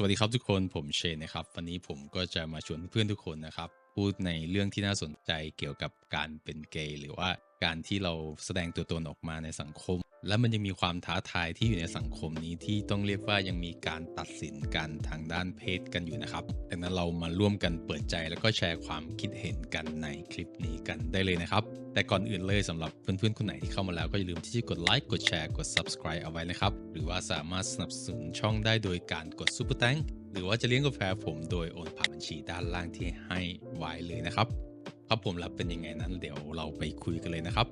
สวัสดีครับทุกคนผมเชนนะครับ วันนี้ผมก็จะมาชวนเพื่อนทุกคนนะครับ พูดในเรื่องที่น่าสนใจเกี่ยวกับการเป็นเกย์หรือว่าการที่เราแสดงตัวตนออกมาในสังคม และมันยังมีความท้าทายที่อยู่ในสังคมนี้ที่ต้องเรียกว่ายังมีการตัดสินกันทางด้านเพศกันอยู่นะครับ ดังนั้นเรามาร่วมกันเปิดใจแล้วก็แชร์ความคิดเห็นกันในคลิปนี้กันได้เลยนะครับ แต่ก่อนอื่นเลยสำหรับเพื่อนๆคนไหนที่เข้ามาแล้วก็อย่าลืมที่จะกดไลค์กดแชร์กด subscribe เอาไว้นะครับ หรือว่าสามารถสนับสนุนช่องได้โดยการกด super thank หรือว่าจะเลี้ยงกาแฟผมโดยโอนผ่านบัญชีด้านล่างที่ให้ไว้เลยนะครับครับผมรับเป็นยังไงนั้นเดี๋ยวเราไปคุยกันเลยนะครับ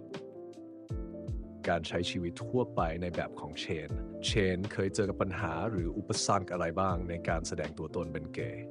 การใช้ชีวิตทั่วไปในแบบของเชน เชนเคยเจอกับปัญหาหรืออุปสรรคอะไรบ้างในการแสดงตัวตนเป็นเกย์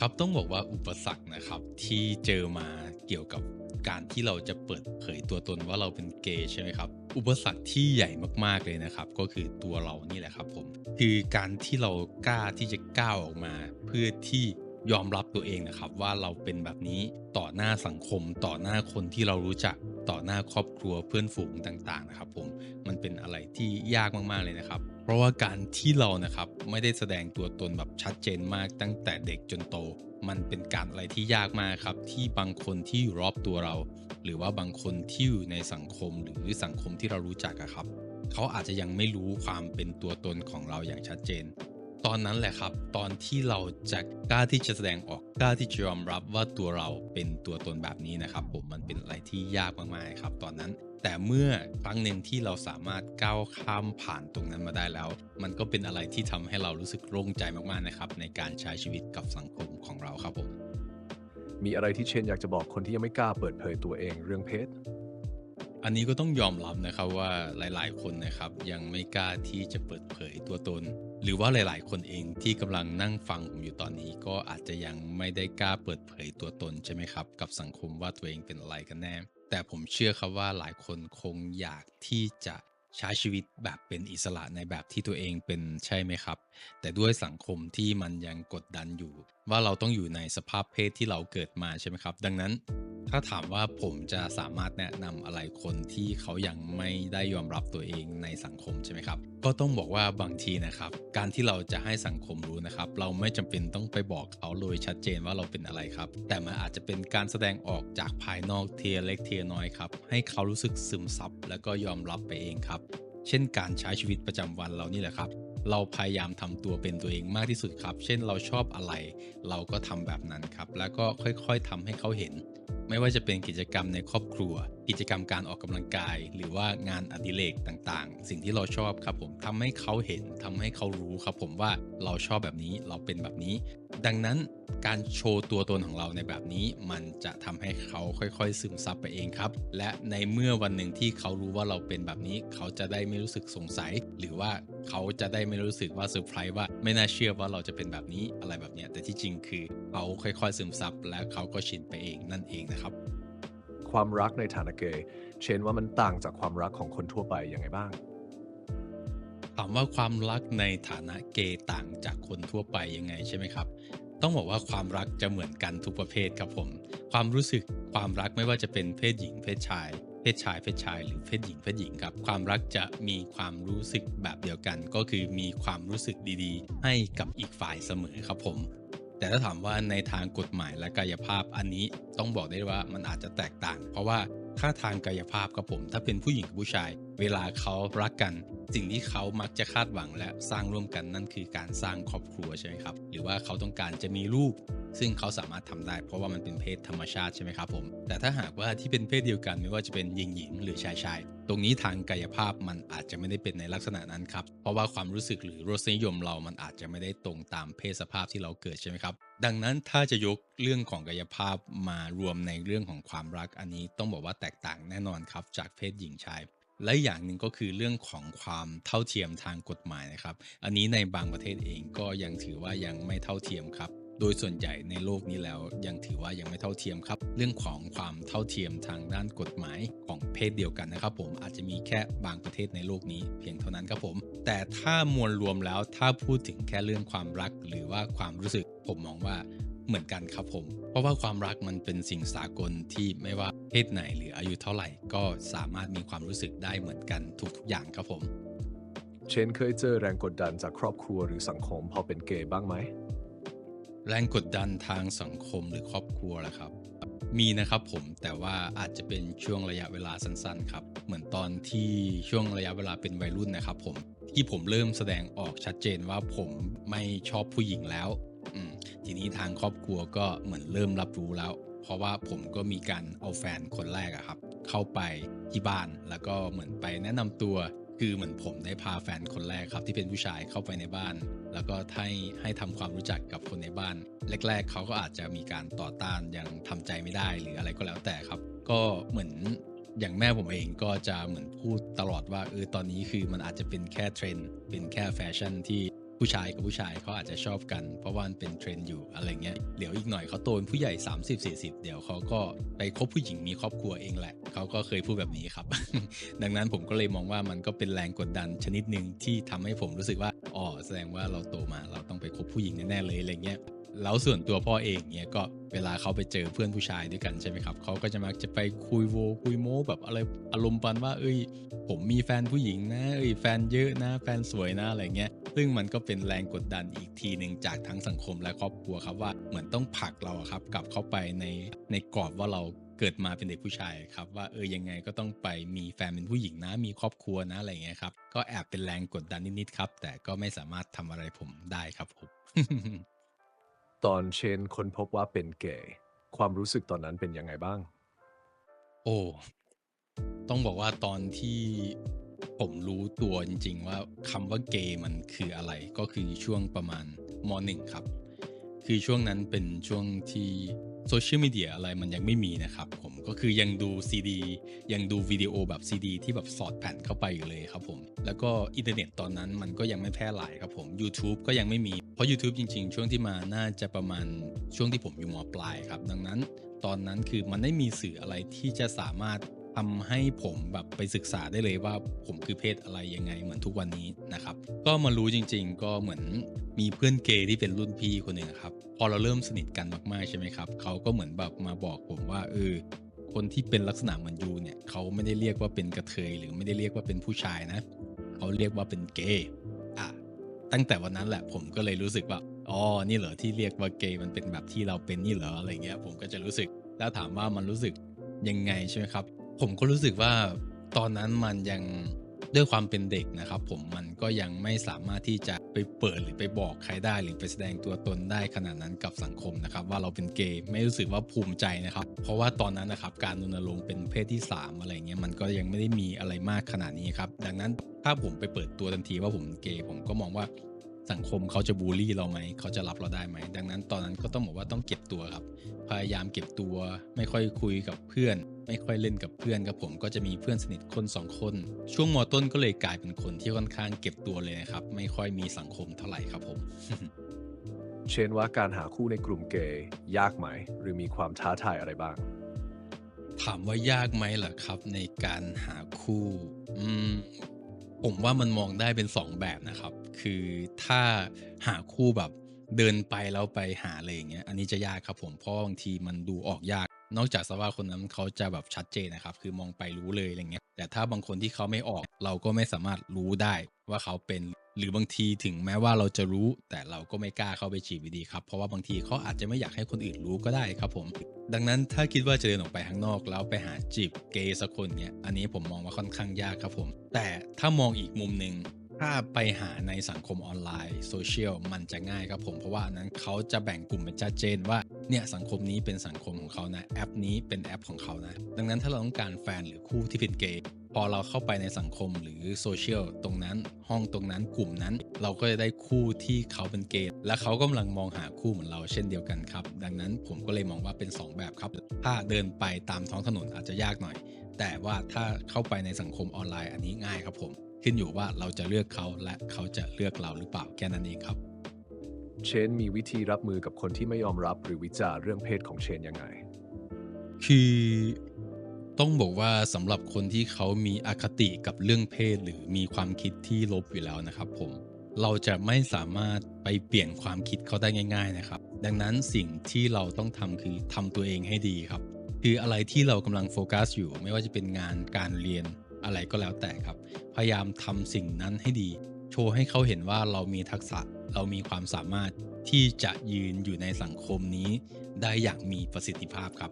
ครับต้องบอกว่าอุปสรรคนะครับที่เจอมาเกี่ยวกับการที่เราจะเปิดเผยตัวตนว่าเราเป็นเกย์ใช่ไหมครับ อุปสรรคที่ใหญ่มากๆเลยนะครับ ก็คือตัวเรานี่แหละครับผมคือการที่เรากล้าที่จะก้าวออกมา เพื่อที่ยอมรับตัวเองนะครับ ว่าเราเป็นแบบนี้ต่อหน้าสังคมต่อหน้าคนที่เรารู้จัก ต่อหน้าครอบครัวเพื่อนฝูงต่างๆนะครับผมมันเป็นอะไรที่ยากมากๆเลยนะครับ เพราะว่าการที่เรานะครับไม่ได้แสดงตัวตนแบบชัดเจนมากตั้งแต่เด็กจนโต มันเป็นการอะไรที่ยากมากครับที่บางคนที่อยู่รอบตัวเรา หรือว่าบางคนที่อยู่ในสังคมหรือสังคมที่เรารู้จักอะครับเขาอาจจะยังไม่รู้ความเป็นตัวตนของเราอย่างชัดเจน ตอนนั้นแหละครับ ตอนที่เราจะกล้าที่จะแสดงออกกล้าที่จะยอมรับว่าตัวเราเป็นตัวตนแบบนี้นะครับผมมันเป็นอะไรที่ยากมากๆครับตอนนั้น แต่เมื่อครั้งหนึ่งที่เราสามารถก้าวข้ามผ่านตรงนั้นมาได้แล้ว มันก็เป็นอะไรที่ทำให้เรารู้สึกโล่งใจมากๆนะครับ ในการใช้ชีวิตกับสังคมของเราครับผมมีอะไรที่เชนอยากจะบอกคนที่ยังไม่กล้าเปิดเผยตัวเองเรื่องเพศอันนี้ก็ต้องยอมรับนะครับว่าหลาย ๆ คนนะครับยังไม่กล้าที่จะเปิดเผยตัวตน หรือว่าหลาย ๆ คนเองที่กำลังนั่งฟังผมอยู่ตอนนี้ก็อาจจะยังไม่ได้กล้าเปิดเผยตัวตนใช่ไหมครับ กับสังคมว่าตัวเองเป็นอะไรกันแน่ แต่ผมเชื่อครับว่าหลายคนคงอยากที่จะใช้ชีวิตแบบเป็นอิสระในแบบที่ตัวเองเป็นใช่ไหมครับแต่ด้วยสังคมที่มันยังกดดันอยู่ ว่าเราต้องอยู่ในสภาพเพศที่เราเกิดมาใช่ไหมครับ ดังนั้น ถ้าถามว่าผมจะสามารถแนะนำอะไรคนที่เขายังไม่ได้ยอมรับตัวเองในสังคมใช่ไหมครับ ก็ต้องบอกว่าบางทีนะครับ การที่เราจะให้สังคมรู้นะครับ เราไม่จำเป็นต้องไปบอกเขาเลยชัดเจนว่าเราเป็นอะไรครับ แต่มันอาจจะเป็นการแสดงออกจากภายนอกเทียเล็กเทียน้อยครับให้เขารู้สึกซึมซับแล้วก็ยอมรับไปเองครับ เช่นการใช้ชีวิตประจำวันเรานี่แหละครับ เราพยายามทำตัวเป็นตัวเองมากที่สุดครับ เช่นเราชอบอะไร เราก็ทำแบบนั้นครับ แล้วก็ค่อยๆทำให้เขาเห็น ไม่ว่าจะเป็นกิจกรรมในครอบครัวกิจกรรมการออกกำลังกาย หรือว่างานอดิเรกต่างๆ สิ่งที่เราชอบครับผมทำให้เขาเห็นทำให้เขารู้ครับผมว่าเราชอบแบบนี้เราเป็นแบบนี้ ดังนั้นการโชว์ตัวตนของเราในแบบนี้ มันจะทำให้เขาค่อยๆ ซึมซับไปเองครับ และในเมื่อวันหนึ่งที่เขารู้ว่าเราเป็นแบบนี้ เขาจะได้ไม่รู้สึกสงสัย หรือว่าเขาจะได้ไม่รู้สึกว่าเซอร์ไพรส์ว่าไม่น่าเชื่อว่าเราจะเป็นแบบนี้อะไรแบบเนี้ยแต่ที่จริงคือเขาค่อยๆ ซึมซับและเขาก็ชินไปเองนั่นเองนะครับ ความรักในฐานะเกย์เชนว่ามันต่างจากความรักของคนทั่วไปยังไงบ้างถามว่าความรักในฐานะเกย์ต่างจากคนทั่วไปยังไงใช่ไหมครับ ต้องบอกว่าความรักจะเหมือนกันทุกประเภทครับผม ความรู้สึกความรักไม่ว่าจะเป็นเพศหญิงเพศชาย เพศชายเพศชาย หรือเพศหญิงเพศหญิงครับความรักจะมีความรู้สึกแบบเดียวกัน ก็คือมีความรู้สึกดีๆ ให้กับอีกฝ่ายเสมอครับผม แต่ถ้าถามว่าในทางกฎหมายและกายภาพอันนี้ต้องบอกได้ว่ามันอาจจะแตกต่าง เพราะว่าถ้าทางกายภาพกับผม ถ้าเป็นผู้หญิงกับผู้ชาย เวลาเขารักกัน สิ่งที่เขามักจะคาดหวังและสร้างร่วมกันนั่นคือการสร้างครอบครัวใช่ไหมครับ หรือว่าเขาต้องการจะมีลูก ซึ่งเขาสามารถทำได้เพราะว่ามันเป็นเพศธรรมชาติใช่ไหมครับผม แต่ถ้าหากว่าที่เป็นเพศเดียวกันไม่ว่าจะเป็นหญิงหญิงหรือชายชายตรงนี้ทางกายภาพมันอาจจะไม่ได้เป็นในลักษณะนั้นครับ เพราะว่าความรู้สึกหรือรสนิยมเรามันอาจจะไม่ได้ตรงตามเพศสภาพที่เราเกิดใช่ไหมครับ ดังนั้นถ้าจะยกเรื่องของกายภาพมารวมในเรื่องของความรักอันนี้ต้องบอกว่าแตกต่างแน่นอนครับจากเพศหญิงชายและอย่างหนึ่งก็คือเรื่องของความเท่าเทียมทางกฎหมายนะครับ อันนี้ในบางประเทศเองก็ยังถือว่ายังไม่เท่าเทียมครับ โดยส่วนใหญ่ในโลกนี้แล้วยังถือว่ายังไม่เท่าเทียมครับ เรื่องของความเท่าเทียมทางด้านกฎหมายของเพศเดียวกันนะครับ ผมอาจจะมีแค่บางประเทศในโลกนี้เพียงเท่านั้นครับผม แต่ถ้ามวลรวมแล้วถ้าพูดถึงแค่เรื่องความรักหรือว่าความรู้สึก ผมมองว่าเหมือนกันครับผม เพราะว่าความรักมันเป็นสิ่งสากลที่ไม่ว่าเพศไหนหรืออายุเท่าไหร่ ก็สามารถมีความรู้สึกได้เหมือนกันทุกๆอย่างครับผม เชนเคยเจอแรงกดดันจากครอบครัวหรือสังคมพอเป็นเกย์บ้างไหม แรงกดดันทางสังคมหรือครอบครัวล่ะครับ มีนะครับผมแต่ว่าอาจจะเป็นช่วงระยะเวลาสั้นๆครับเหมือนตอนที่ช่วงระยะเวลาเป็นวัยรุ่นนะครับผมที่ผมเริ่มแสดงออกชัดเจนว่าผมไม่ชอบผู้หญิงแล้วทีนี้ทางครอบครัวก็เหมือนเริ่มรับรู้แล้ว เพราะว่าผมก็มีการเอาแฟนคนแรกอะครับ เข้าไปที่บ้านแล้วก็เหมือนไปแนะนำตัว คือเหมือนผมได้พาแฟนคนแรกครับที่เป็นผู้ชายเข้าไปในบ้าน แล้วก็ให้ให้ทำความรู้จักกับคนในบ้าน แรก ๆเขาก็อาจจะมีการต่อต้านยังทำใจไม่ได้หรืออะไรก็แล้วแต่ครับ ก็เหมือนอย่างแม่ผมเองก็จะเหมือนพูดตลอดว่าเออตอนนี้คือมันอาจจะเป็นแค่เทรนด์เป็นแค่แฟชั่นที่ ผู้ชายกับผู้ชายเขาอาจจะชอบกัน เพราะว่ามันเป็นเทรนด์อยู่อะไรเงี้ยเดี๋ยวอีกหน่อยเขาโตเป็นผู้ใหญ่ 30-40 เดี๋ยวเขาก็ไปคบผู้หญิงมีครอบครัวเองแหละเขาก็เคยพูดแบบนี้ครับ ดังนั้นผมก็เลยมองว่ามันก็เป็นแรงกดดันชนิดหนึ่งที่ทำให้ผมรู้สึกว่าอ๋อแสดงว่าเราโตมาเราต้องไปคบผู้หญิงแน่ๆเลยอะไรเงี้ย แล้วส่วนตัวพ่อเองเนี่ยก็เวลาเขาไปเจอเพื่อนผู้ชายด้วยกันใช่ไหมครับเขาก็จะมักจะไปคุยโวคุยโม้แบบอะไรอารมณ์ปันว่า เอ้ย ผมมีแฟนผู้หญิงนะเอ้ยแฟนเยอะนะ แฟนสวยนะอะไรเงี้ยซึ่งมันก็เป็นแรงกดดันอีกทีหนึ่งจากทั้งสังคมและครอบครัวครับว่าเหมือนต้องผลักเราครับกลับเข้าไปในในกรอบว่าเราเกิดมาเป็นเด็กผู้ชายครับว่าเออยังไงก็ต้องไปมีแฟนเป็นผู้หญิงนะ มีครอบครัวนะอะไรเงี้ยครับก็แอบเป็นแรงกดดันนิดๆครับ แต่ก็ไม่สามารถทำอะไรผมได้ครับผม ตอนเชนค้นพบว่าเป็นเกย์ความรู้สึกตอนนั้นเป็นยังไงบ้าง โอ้ ต้องบอกว่าตอนที่ผมรู้ตัวจริง ๆ ว่าคำว่าเกย์มันคืออะไรก็คือช่วงประมาณมหนึ่งครับ คือช่วงนั้นเป็นช่วงที่ โซเชียลมีเดียอะไรมันยังไม่มีนะครับผมก็คือยังดูซีดียังดูวิดีโอแบบซีดีที่แบบสอดแผ่นเข้าไปอยู่เลยครับผมแล้วก็อินเทอร์เน็ตตอนนั้นมันก็ยังไม่แพร่หลายครับผม YouTube ก็ยังไม่มี เพราะ YouTube จริง ๆ ช่วงที่มาน่าจะประมาณช่วงที่ผมอยู่มปลายครับ ดังนั้นตอนนั้นคือมันไม่มีสื่ออะไรที่จะสามารถ ทำให้ผมแบบไปศึกษาได้เลยว่าผมคือเพศอะไรยังไงเหมือนทุกวันนี้นะครับ ก็มารู้จริง ๆ ก็เหมือนมีเพื่อนเกย์ที่เป็นรุ่นพี่คนหนึ่งครับ พอเราเริ่มสนิทกันมากๆใช่ไหมครับเขาก็เหมือนแบบมาบอกผมว่าเออคนที่เป็นลักษณะเหมือนยูเนี่ยเขาไม่ได้เรียกว่าเป็นกระเทยหรือไม่ได้เรียกว่าเป็นผู้ชายนะเขาเรียกว่าเป็นเกย์อะตั้งแต่วันนั้นแหละผมก็เลยรู้สึกว่าอ๋อนี่เหรอที่เรียกว่าเกย์มันเป็นแบบที่เราเป็นนี่เหรออะไรเงี้ยผมก็จะรู้สึกแล้วถามว่ามันรู้สึกยังไงใช่ไหมครับ ผมก็รู้สึกว่าตอนนั้นมันยังด้วยความเป็นเด็กนะครับ ผมมันก็ยังไม่สามารถที่จะไปเปิดหรือไปบอกใครได้ หรือไปแสดงตัวตนได้ขนาดนั้นกับสังคมนะครับ ว่าเราเป็นเกย์ไม่รู้สึกว่าภูมิใจนะครับ เพราะว่าตอนนั้นนะครับการรณรงค์เป็นเพศที่ 3 อะไรเงี้ยมันก็ยังไม่ได้มีอะไรมากขนาดนี้ครับ ดังนั้นถ้าผมไปเปิดตัวทันทีว่าผมเป็นเกย์ผมก็มองว่า สังคมเขาจะบูลลี่เราไหม เขาจะรับเราได้ไหม ดังนั้นตอนนั้นก็ต้องบอกว่าต้องเก็บตัวครับ พยายามเก็บตัว ไม่ค่อยคุยกับเพื่อน ไม่ค่อยเล่นกับเพื่อนครับผม ก็จะมีเพื่อนสนิทคนสองคน ช่วงมต้นก็เลยกลายเป็นคนที่ค่อนข้างเก็บตัวเลยนะครับ ไม่ค่อยมีสังคมเท่าไหร่ครับผม เชนว่าการหาคู่ในกลุ่มเกย์ยากไหม หรือมีความท้าทายอะไรบ้าง ถามว่ายากไหมล่ะครับ ในการหาคู่ อืม ผมว่ามันมองได้เป็น 2 แบบนะครับ คือถ้าหาคู่แบบเดินไปแล้วไปหาอะไรอย่างเงี้ย อันนี้จะยากครับผมเพราะบางทีมันดูออกยาก นอกจากสว่าคนนั้นเขาจะแบบชัดเจนนะครับ คือมองไปรู้เลยอะไรเงี้ย แต่ถ้าบางคนที่เขาไม่ออกเราก็ไม่สามารถรู้ได้ว่าเขาเป็น หรือบางทีถึงแม้ว่าเราจะรู้ แต่เราก็ไม่กล้าเข้าไปจีบอยู่ดีครับ เพราะว่าบางทีเขาอาจจะไม่อยากให้คนอื่นรู้ก็ได้ครับผม ดังนั้นถ้าคิดว่าจะเดินออกไปข้างนอกแล้วไปหาจีบเกย์สักคนเนี่ยอันนี้ผมมองว่าค่อนข้างยากครับผม แต่ถ้ามองอีกมุมหนึ่งถ้าไปหาในสังคมออนไลน์โซเชียลมันจะง่ายครับผม เพราะว่าอันนั้นเขาจะแบ่งกลุ่มเป็นชัดเจนว่า เนี่ยสังคมนี้เป็นสังคมของเขานะแอปนี้เป็นแอปของเขานะ ดังนั้นถ้าเราต้องการแฟนหรือคู่ที่เป็นเกย์พอเราเข้าไปในสังคมหรือโซเชียลตรงนั้นห้องตรงนั้นกลุ่มนั้น เราก็จะได้คู่ที่เขาเป็นเกย์และเขากำลังมองหาคู่เหมือนเราเช่นเดียวกันครับ ดังนั้นผมก็เลยมองว่าเป็น 2 แบบครับ ถ้าเดินไปตามท้องถนนอาจจะยากหน่อย แต่ว่าถ้าเข้าไปในสังคมออนไลน์อันนี้ง่ายครับผม ขึ้นอยู่ว่าเราจะเลือกเขาและเขาจะเลือกเราหรือเปล่าแค่นั้นเองครับ เชนมีวิธีรับมือกับคนที่ไม่ยอมรับหรือวิจารเรื่องเพศของเชนยังไง คือต้องบอกว่าสำหรับคนที่เขามีอคติกับเรื่องเพศหรือมีความคิดที่ลบอยู่แล้วนะครับผมเราจะไม่สามารถไปเปลี่ยนความคิดเขาได้ง่าย ๆนะครับ ดังนั้นสิ่งที่เราต้องทำคือทำตัวเองให้ดีครับ คืออะไรที่เรากำลังโฟกัสอยู่ ไม่ว่าจะเป็นงานการเรียนอะไรก็แล้วแต่ครับ พยายามทำสิ่งนั้นให้ดี โชว์ให้เขาเห็นว่าเรามีทักษะเรามีความสามารถที่จะยืนอยู่ในสังคมนี้ ได้อย่างมีประสิทธิภาพครับ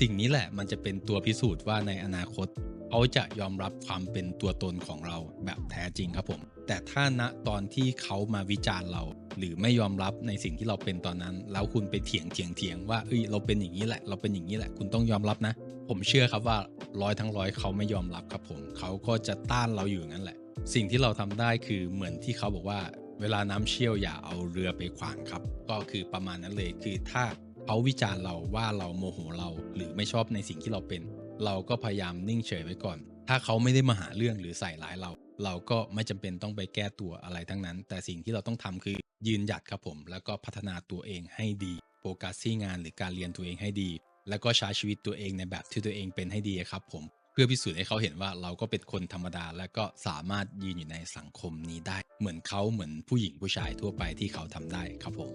สิ่งนี้แหละมันจะเป็นตัวพิสูจน์ว่าในอนาคตเขาจะยอมรับความเป็นตัวตนของเราแบบแท้จริงครับผม แต่ถ้าณตอนที่เขามาวิจารณ์เรา หรือไม่ยอมรับในสิ่งที่เราเป็นตอนนั้น แล้วคุณไปเถียงเถียงเถียงว่าเอ้ยเราเป็นอย่างนี้แหละ เราเป็นอย่างนี้แหละ คุณต้องยอมรับนะ ผมเชื่อครับว่าร้อยทั้งร้อยเขาไม่ยอมรับครับผม เขาก็จะต้านเราอยู่งั้นแหละ สิ่งที่เราทำได้คือเหมือนที่เขาบอกว่า เวลาน้ำเชี่ยวอย่าเอาเรือไปขวางครับ ก็คือประมาณนั้นเลยคือถ้าเขาวิจารณ์เราว่าเราโมโหเราหรือไม่ชอบในสิ่งที่เราเป็น เราก็พยายามนิ่งเฉยไว้ก่อน ถ้าเขาไม่ได้มาหาเรื่องหรือใส่ร้ายเรา เราก็ไม่จำเป็นต้องไปแก้ตัวอะไรทั้งนั้น แต่สิ่งที่เราต้องทำคือยืนหยัดครับผม แล้วก็พัฒนาตัวเองให้ดีโฟกัสที่งานหรือการเรียนตัวเองให้ดี แล้วก็ใช้ชีวิตตัวเองในแบบที่ตัวเองเป็นให้ดีครับผม พื่อพิสูจน์ให้เขาเห็นว่าเราก็เป็นคนธรรมดา และก็สามารถยืนอยู่ในสังคมนี้ได้ เหมือนเขาเหมือนผู้หญิงผู้ชายทั่วไปที่เขาทำได้ครับผม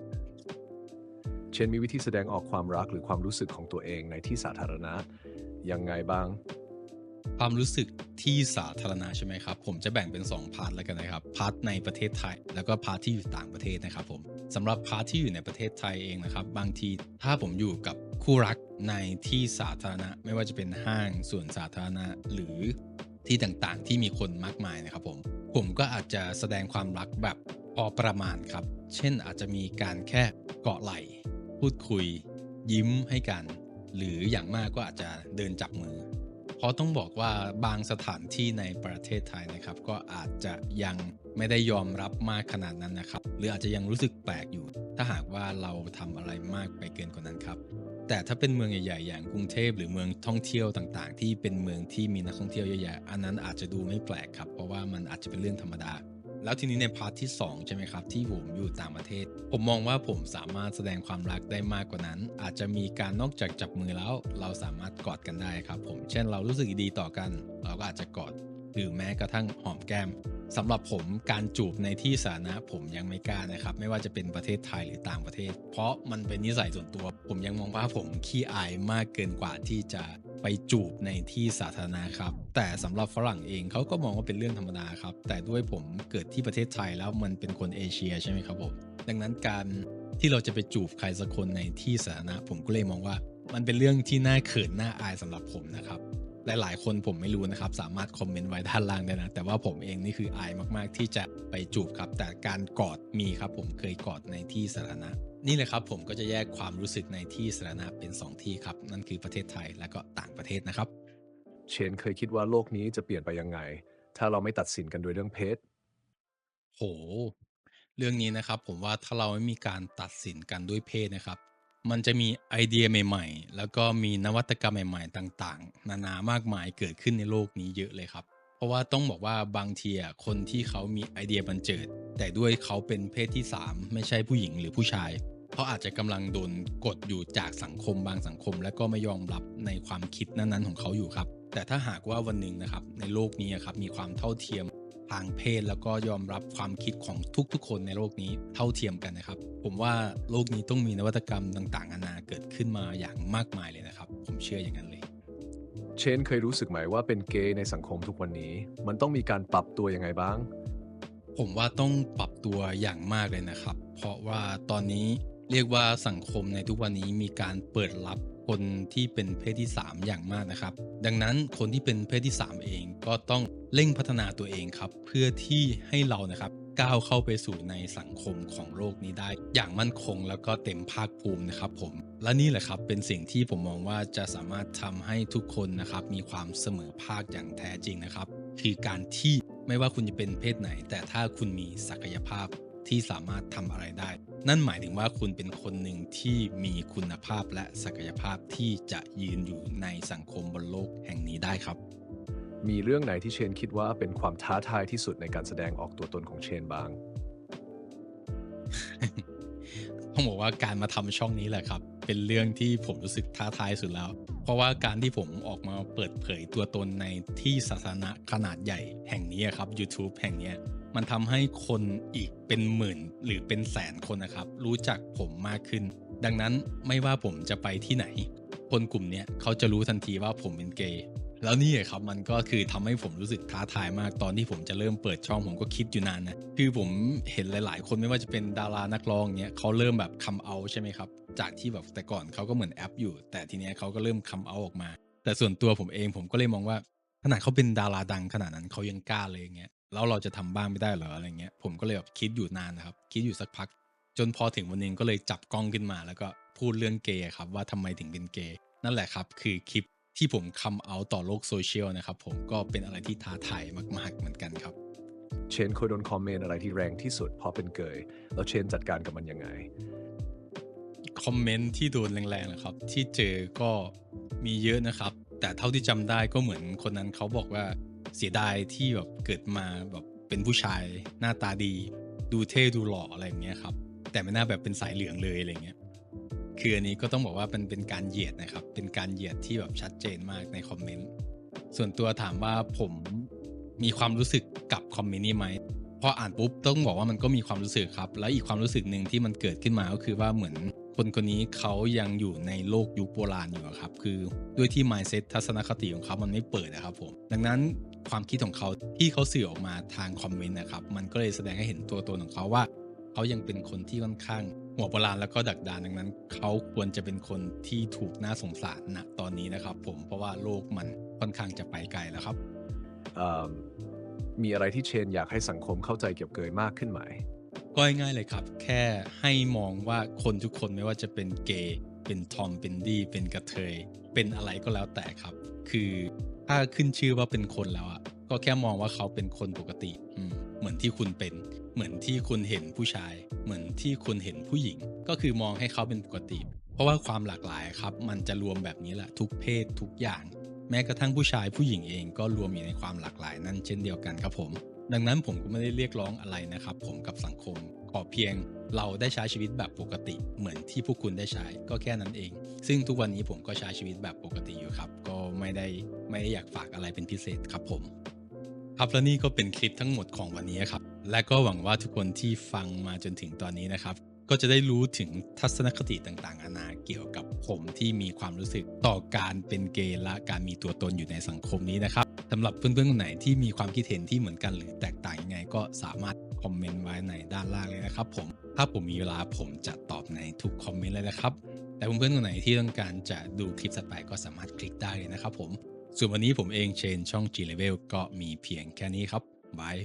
เช่นมีวิธีแสดงออกความรักหรือความรู้สึกของตัวเองในที่สาธารณะยังไงบ้าง ความรู้สึกที่สาธารณะใช่ไหมครับ ผมจะแบ่งเป็น 2 พาร์ทแล้วกันนะครับ พาร์ทในประเทศไทย แล้วก็พาร์ทที่อยู่ต่างประเทศนะครับผมสำหรับพาร์ทที่อยู่ในประเทศไทยเองนะครับ บางทีถ้าผมอยู่กับคู่รัก ในที่สาธารณะ ไม่ว่าจะเป็นห้างส่วนสาธารณะหรือที่ต่างๆ ที่มีคนมากมายนะครับผมผมก็อาจจะแสดงความรักแบบพอประมาณครับ เช่นอาจจะมีการแค่เกาะไหล่ พูดคุย ยิ้มให้กัน หรืออย่างมากก็อาจจะเดินจับมือ เพราะต้องบอกว่าบางสถานที่ในประเทศไทยนะครับ ก็อาจจะยังไม่ได้ยอมรับมากขนาดนั้นนะครับ หรืออาจจะยังรู้สึกแปลกอยู่ ถ้าหากว่าเราทำอะไรมากไปเกินกว่านั้นครับ แต่ถ้าเป็นเมืองใหญ่ๆ อย่างกรุงเทพหรือเมืองท่องเที่ยวต่างๆ ที่เป็นเมืองที่มีนักท่องเที่ยวเยอะๆอันนั้นอาจจะดูไม่แปลกครับ เพราะว่ามันอาจจะเป็นเรื่องธรรมดา แล้วทีนี้ในพาร์ทที่ 2 ใช่ไหมครับ ที่ผมอยู่ต่างประเทศ ผมมองว่าผมสามารถแสดงความรักได้มากกว่านั้น อาจจะมีการนอกจากจับมือแล้ว เราสามารถกอดกันได้ครับ ผมเช่นเรารู้สึกดีต่อกัน เราก็อาจจะกอดหรือแม้กระทั่งหอมแก้ม สำหรับผมการจูบในที่สาธารณะผมยังไม่กล้านะครับ ไม่ว่าจะเป็นประเทศไทยหรือต่างประเทศ เพราะมันเป็นนิสัยส่วนตัว ผมยังมองว่าผมขี้อายมากเกินกว่าที่จะไปจูบในที่สาธารณะครับ แต่สำหรับฝรั่งเองเขาก็มองว่าเป็นเรื่องธรรมดาครับ แต่ด้วยผมเกิดที่ประเทศไทยแล้วมันเป็นคนเอเชียใช่ไหมครับผมดังนั้นการที่เราจะไปจูบใครสักคนในที่สาธารณะผมก็เลยมองว่า มันเป็นเรื่องที่น่าเขินน่าอายสำหรับผมนะครับ หลายๆ คนผมไม่รู้นะครับ สามารถคอมเมนต์ไว้ด้านล่างได้นะ แต่ว่าผมเองนี่คืออายมากๆ ที่จะไปจูบครับ แต่การกอดมีครับ ผมเคยกอดในที่สาธารณะนี่เลยครับผมก็จะแยกความรู้สึกในที่สาธารณะเป็น 2 ที่ครับ นั่นคือประเทศไทยและก็ต่างประเทศนะครับ เชนเคยคิดว่าโลกนี้จะเปลี่ยนไปยังไง ถ้าเราไม่ตัดสินกันโดยเรื่องเพศโห เรื่องนี้นะครับ ผมว่าถ้าเราไม่มีการตัดสินกันด้วยเพศนะครับ มันจะมีไอเดียใหม่ๆ แล้วก็มีนวัตกรรมใหม่ๆ ต่างๆ นานามากมายเกิดขึ้นในโลกนี้เยอะเลยครับ เพราะว่าต้องบอกว่าบางทีอะคนที่เขามีไอเดียบันเจิด แต่ด้วยเขาเป็นเพศที่ 3 ไม่ใช่ผู้หญิงหรือผู้ชายเขาอาจจะกำลังโดนกดอยู่จากสังคมบางสังคม และก็ไม่ยอมรับในความคิดนั้นๆ ของเขาอยู่ครับ แต่ถ้าหากว่าวันหนึ่งนะครับในโลกนี้ครับมีความเท่าเทียม ทางเพศ แล้วก็ยอมรับความคิดของทุกๆ คนในโลกนี้เท่าเทียมกันนะครับ ผมว่าโลกนี้ต้องมีนวัตกรรมต่างๆนานาเกิดขึ้นมาอย่างมากมายเลยนะครับ ผมเชื่ออย่างนั้นเลย เชนเคยรู้สึกไหมว่าเป็นเกย์ในสังคมทุกวันนี้ มันต้องมีการปรับตัวยังไงบ้าง ผมว่าต้องปรับตัวอย่างมากเลยนะครับ เพราะว่าตอนนี้เรียกว่าสังคมในทุกวันนี้มีการเปิดรับ คนที่เป็นเพศที่ 3 อย่างมากนะครับ ดังนั้นคนที่เป็นเพศที่ 3 เองก็ต้องเร่งพัฒนาตัวเองครับ เพื่อที่ให้เรานะครับก้าวเข้าไปสู่ในสังคมของโลกนี้ได้ อย่างมั่นคงแล้วก็เต็มภาคภูมินะครับผมและนี่แหละครับเป็นสิ่งที่ผมมองว่าจะสามารถทำให้ทุกคนนะครับมีความเสมอภาคอย่างแท้จริงนะครับ คือการที่ไม่ว่าคุณจะเป็นเพศไหน แต่ถ้าคุณมีศักยภาพ ที่สามารถทำอะไรได้ นั่นหมายถึงว่าคุณเป็นคนหนึ่งที่มีคุณภาพและศักยภาพที่จะยืนอยู่ในสังคมบนโลกแห่งนี้ได้ครับ มีเรื่องไหนที่เชนคิดว่าเป็นความท้าทายที่สุดในการแสดงออกตัวตนของเชนบ้างต้องบอกว่าการมาทำช่องนี้แหละครับ เป็นเรื่องที่ผมรู้สึกท้าทายสุดแล้ว เพราะว่าการที่ผมออกมาเปิดเผยตัวตนในที่สาธารณะขนาดใหญ่แห่งนี้ครับ YouTube แห่งเนี้ย มันทำให้คนอีกเป็นหมื่นหรือเป็นแสนคนนะครับ รู้จักผมมากขึ้น ดังนั้นไม่ว่าผมจะไปที่ไหน คนกลุ่มนี้เขาจะรู้ทันทีว่าผมเป็นเกย์แล้วนี่ครับมันก็คือทำให้ผมรู้สึกท้าทายมากตอนที่ผมจะเริ่มเปิดช่องผมก็คิดอยู่นานนะคือผมเห็นหลาย ๆ คนไม่ว่าจะเป็นดารานักร้องเนี้ยเขาเริ่มแบบคำเอาใช่ไหมครับ จากที่แบบแต่ก่อนเขาก็เหมือนแอปอยู่ แต่ทีเนี้ยเขาก็เริ่มคำเอาออกมา แต่ส่วนตัวผมเองผมก็เลยมองว่าขนาดเขาเป็นดาราดังขนาดนั้นเขายังกล้าเลยอย่างเงี้ย แล้วเราจะทำบ้างไม่ได้เหรออะไรเงี้ยผมก็เลยแบบคิดอยู่นานนะครับ คิดอยู่สักพัก จนพอถึงวันหนึงก็เลยจับกล้องขึ้นมา แล้วก็พูดเรื่องเกย์ครับว่าทำไมถึงเป็นเกย์นั่นแหละครับ คือคลิปที่ผมคำเอาต่อโลกโซเชียลนะครับผมก็เป็นอะไรที่ท้าทายมาก ๆ เหมือนกันครับ เชนเคยโดนคอมเมนต์อะไรที่แรงที่สุดเพราะเป็นเกยแล้วเชนจัดการกับมันยังไงคอมเมนต์ที่โดนแรงๆนะครับ ที่เจอก็มีเยอะนะครับ แต่เท่าที่จำได้ก็เหมือนคนนั้นเขาบอกว่า เสียดายที่แบบเกิดมาแบบเป็นผู้ชายหน้าตาดี ดูเท่ดูหล่ออะไรอย่างเงี้ยครับ แต่ไม่น่าแบบเป็นสายเหลืองเลยอะไรเงี้ยคืออันนี้ก็ต้องบอกว่าเป็นเป็นการเหยียดนะครับ เป็นการเหยียดที่แบบชัดเจนมากในคอมเมนต์ส่วนตัวถามว่าผมมีความรู้สึกกับคอมเมนต์นี้ไหมพออ่านปุ๊บต้องบอกว่ามันก็มีความรู้สึกครับ แล้วอีกความรู้สึกหนึ่งที่มันเกิดขึ้นมาก็คือว่าเหมือน คนคนนี้เขายังอยู่ในโลกยุคโบราณอยู่ครับ คือด้วยที่ mindset ทัศนคติของเขามันไม่เปิดนะครับผม ดังนั้นความคิดของเขาที่เขาสื่อออกมาทางคอมเมนต์นะครับ มันก็เลยแสดงให้เห็นตัวตนของเขาว่า เขายังเป็นคนที่ค่อนข้างหัวโบราณแล้วก็ดักดานดังนั้น เขาควรจะเป็นคนที่ถูกน่าสงสารณตอนนี้นะครับ ผมเพราะว่าโลกมันค่อนข้างจะไปไกลแล้วครับมมีอะไรที่เชนอยากให้สังคมเข้าใจเกี่ยวกับเกยมากขึ้นไหม ก็ง่ายๆเลยครับ แค่ให้มองว่าคนทุกคนไม่ว่าจะเป็นเกย์เป็นทอมเป็นดีเป็นกระเทย เป็นอะไรก็แล้วแต่ครับ คือถ้าขึ้นชื่อว่าเป็นคนแล้วอะก็แค่มองว่าเขาเป็นคนปกติอืเหมือนที่คุณเป็น เหมือนที่คุณเห็นผู้ชาย เหมือนที่คุณเห็นผู้หญิง ก็คือมองให้เขาเป็นปกติ เพราะว่าความหลากหลายครับ มันจะรวมแบบนี้แหละทุกเพศทุกอย่าง แม้กระทั่งผู้ชายผู้หญิงเองก็รวมอยู่ในความหลากหลายนั่นเช่นเดียวกันครับผม ดังนั้นผมก็ไม่ได้เรียกร้องอะไรนะครับ ผมกับสังคมขอเพียงเราได้ใช้ชีวิตแบบปกติ เหมือนที่พวกคุณได้ใช้ก็แค่นั้นเอง ซึ่งทุกวันนี้ผมก็ใช้ชีวิตแบบปกติอยู่ครับ ก็ไม่ได้ไม่ได้อยากฝากอะไรเป็นพิเศษครับผม ครับและนี่ก็เป็นคลิปทั้งหมดของวันนี้ครับ และก็หวังว่าทุกคนที่ฟังมาจนถึงตอนนี้นะครับ ก็จะได้รู้ถึงทัศนคติต่างๆนานาเกี่ยวกับผมที่มีความรู้สึกต่อการเป็นเกย์และการมีตัวตนอยู่ในสังคมนี้นะครับสำหรับเพื่อนๆคนไหนที่มีความคิดเห็นที่เหมือนกันหรือแตกต่างยังไง ก็สามารถคอมเมนต์ไว้ในด้านล่างเลยนะครับผมถ้าผมมีเวลาผมจะตอบในทุกคอมเมนต์เลยนะครับแต่เพื่อนๆคนไหนที่ต้องการจะดูคลิปถัดไปก็สามารถคลิกได้เลยนะครับผมส่วนวันนี้ผมเองเชนช่อง G Level ก็มีเพียงแค่นี้ครับบาย